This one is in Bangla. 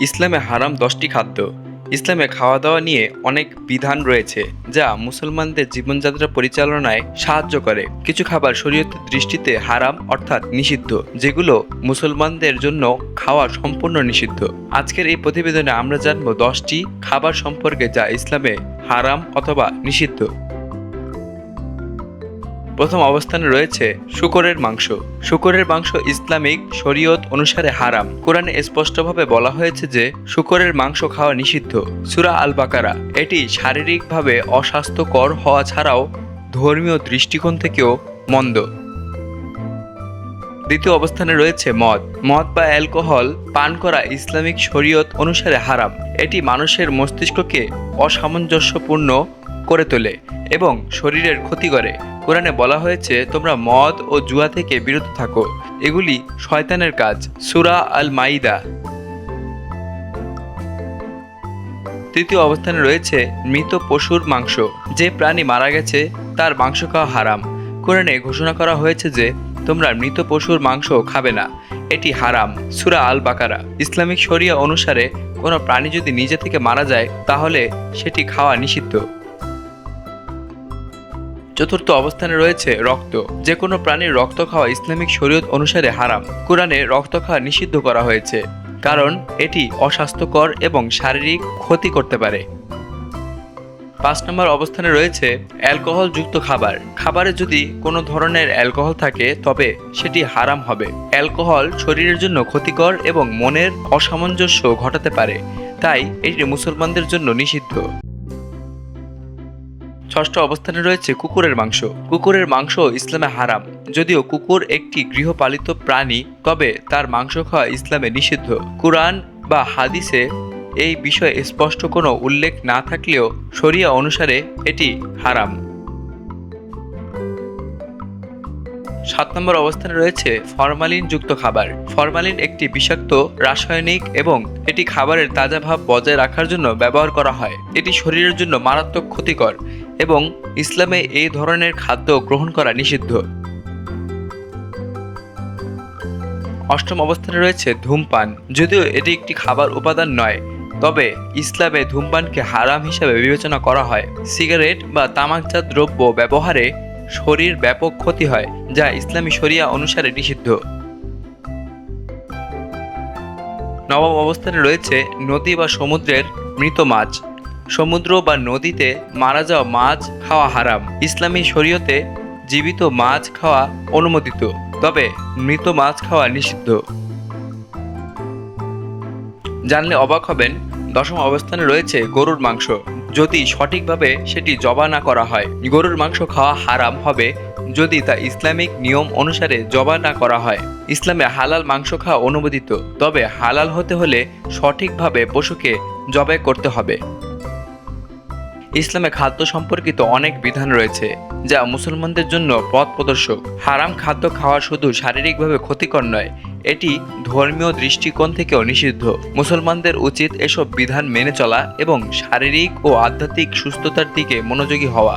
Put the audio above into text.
ইসলামে হারাম দশটি খাদ্য। ইসলামে খাওয়া দাওয়া নিয়ে অনেক বিধান রয়েছে, যা মুসলমানদের জীবনযাত্রা পরিচালনায় সাহায্য করে। কিছু খাবার শরীয়তের দৃষ্টিতে হারাম অর্থাৎ নিষিদ্ধ, যেগুলো মুসলমানদের জন্য খাওয়া সম্পূর্ণ নিষিদ্ধ। আজকের এই প্রতিবেদনে আমরা জানব দশটি খাবার সম্পর্কে যা ইসলামে হারাম অথবা নিষিদ্ধ। প্রথম অবস্থানে রয়েছে শুকরের মাংস। শুকরের মাংস ইসলামিক শরীয়ত অনুসারে হারাম। কোরআনে স্পষ্টভাবে বলা হয়েছে যে, শুকরের মাংস খাওয়া নিষিদ্ধ। সুরা আল বাকারা এটি শারীরিকভাবে অস্বাস্থ্যকর হওয়া ছাড়াও ধর্মীয় দৃষ্টিকোণ থেকেও মন্দ। দ্বিতীয় অবস্থানে রয়েছে মদ। মদ বা অ্যালকোহল পান করা ইসলামিক শরীয়ত অনুসারে হারাম। এটি মানুষের মস্তিষ্ককে অসামঞ্জস্যপূর্ণ করে তোলে এবং শরীরের ক্ষতি করে। কোরআনে বলা হয়েছে, তোমরা মদ ও জুয়া থেকে বিরত থাকো। এগুলি শয়তানের কাজ। সুরা আল মাইদা তৃতীয় অবস্থানে রয়েছে, মৃত পশুর মাংস। যে প্রাণী মারা গেছে, তার মাংস খাওয়া হারাম। কোরআনে ঘোষণা করা হয়েছে যে, তোমরা মৃত পশুর মাংস খাবে না। এটি হারাম। সুরা আল বাকারা ইসলামিক শরিয়া অনুসারে, কোনো প্রাণী যদি নিজে থেকে মারা যায়, তাহলে সেটি খাওয়া নিষিদ্ধ। চতুর্থ অবস্থানে রয়েছে রক্ত। যে কোনো প্রাণীর রক্ত খাওয়া ইসলামিক শরীয়ত অনুসারে হারাম। কোরআনে রক্ত খাওয়া নিষিদ্ধ করা হয়েছে, কারণ এটি অস্বাস্থ্যকর এবং শারীরিক ক্ষতি করতে পারে। পাঁচ নম্বর অবস্থানে রয়েছে অ্যালকোহল যুক্ত খাবার। খাবারে যদি কোনো ধরনের অ্যালকোহল থাকে, তবে সেটি হারাম হবে। অ্যালকোহল শরীরের জন্য ক্ষতিকর এবং মনের অসামঞ্জস্য ঘটাতে পারে, তাই এটি মুসলমানদের জন্য নিষিদ্ধ। ষষ্ঠ অবস্থানে রয়েছে কুকুরের মাংস। কুকুরের মাংস ইসলামে হারাম। যদিও কুকুর একটি গৃহপালিত প্রাণী, তবে তার মাংস খাওয়া ইসলামে নিষিদ্ধ। কোরআন বা হাদিসে এই বিষয়ে স্পষ্ট কোনো উল্লেখ না থাকলেও শরিয়া অনুসারে এটি হারাম। সাত নম্বর অবস্থানে রয়েছে ফরমালিন যুক্ত খাবার। ফরমালিন একটি বিষাক্ত, রাসায়নিক এবং এটি খাবারের তাজা ভাব বজায় রাখার জন্য ব্যবহার করা হয়। এটি শরীরের জন্য মারাত্মক ক্ষতিকর এবং ইসলামে এই ধরনের খাদ্য গ্রহণ করা নিষিদ্ধ। অষ্টম অবস্থানে রয়েছে ধূমপান। যদিও এটি একটি খাবার উপাদান নয়, তবে ইসলামে ধূমপানকে হারাম হিসাবে বিবেচনা করা হয়। সিগারেট বা তামাকজাত দ্রব্য ব্যবহারে শরীর ব্যাপক ক্ষতি হয়, যা ইসলামী শরিয়া অনুসারে নিষিদ্ধ। নবম অবস্থানে রয়েছে নদী বা সমুদ্রের মৃত মাছ। সমুদ্র বা নদীতে মারা যাওয়া মাছ খাওয়া হারাম। ইসলামী শরীয়তে জীবিত মাছ খাওয়া অনুমোদিত, তবে মৃত মাছ খাওয়া নিষিদ্ধ। জানলে অবাক হবেন, দশম অবস্থানে রয়েছে গরুর মাংস। যদি সঠিকভাবে সেটি জবা না করা হয়। গরুর মাংস খাওয়া হারাম হবে যদি তা ইসলামিক নিয়ম অনুসারে জবা না করা হয়। ইসলামে হালাল মাংস খাওয়া অনুমোদিত, তবে হালাল হতে হলে সঠিকভাবে পশুকে জবাই করতে হবে। ইসলামে খাদ্য সম্পর্কিত অনেক বিধান রয়েছে, যা মুসলমানদের জন্য পথ প্রদর্শক। হারাম খাদ্য খাওয়া শুধু শারীরিকভাবে ক্ষতিকর নয় এটি ধর্মীয় দৃষ্টিকোণ থেকে নিষিদ্ধ। মুসলমানদের উচিত এসব বিধান মেনে চলা এবং শারীরিক ও আধ্যাত্মিক সুস্থতার দিকে মনোযোগী হওয়া।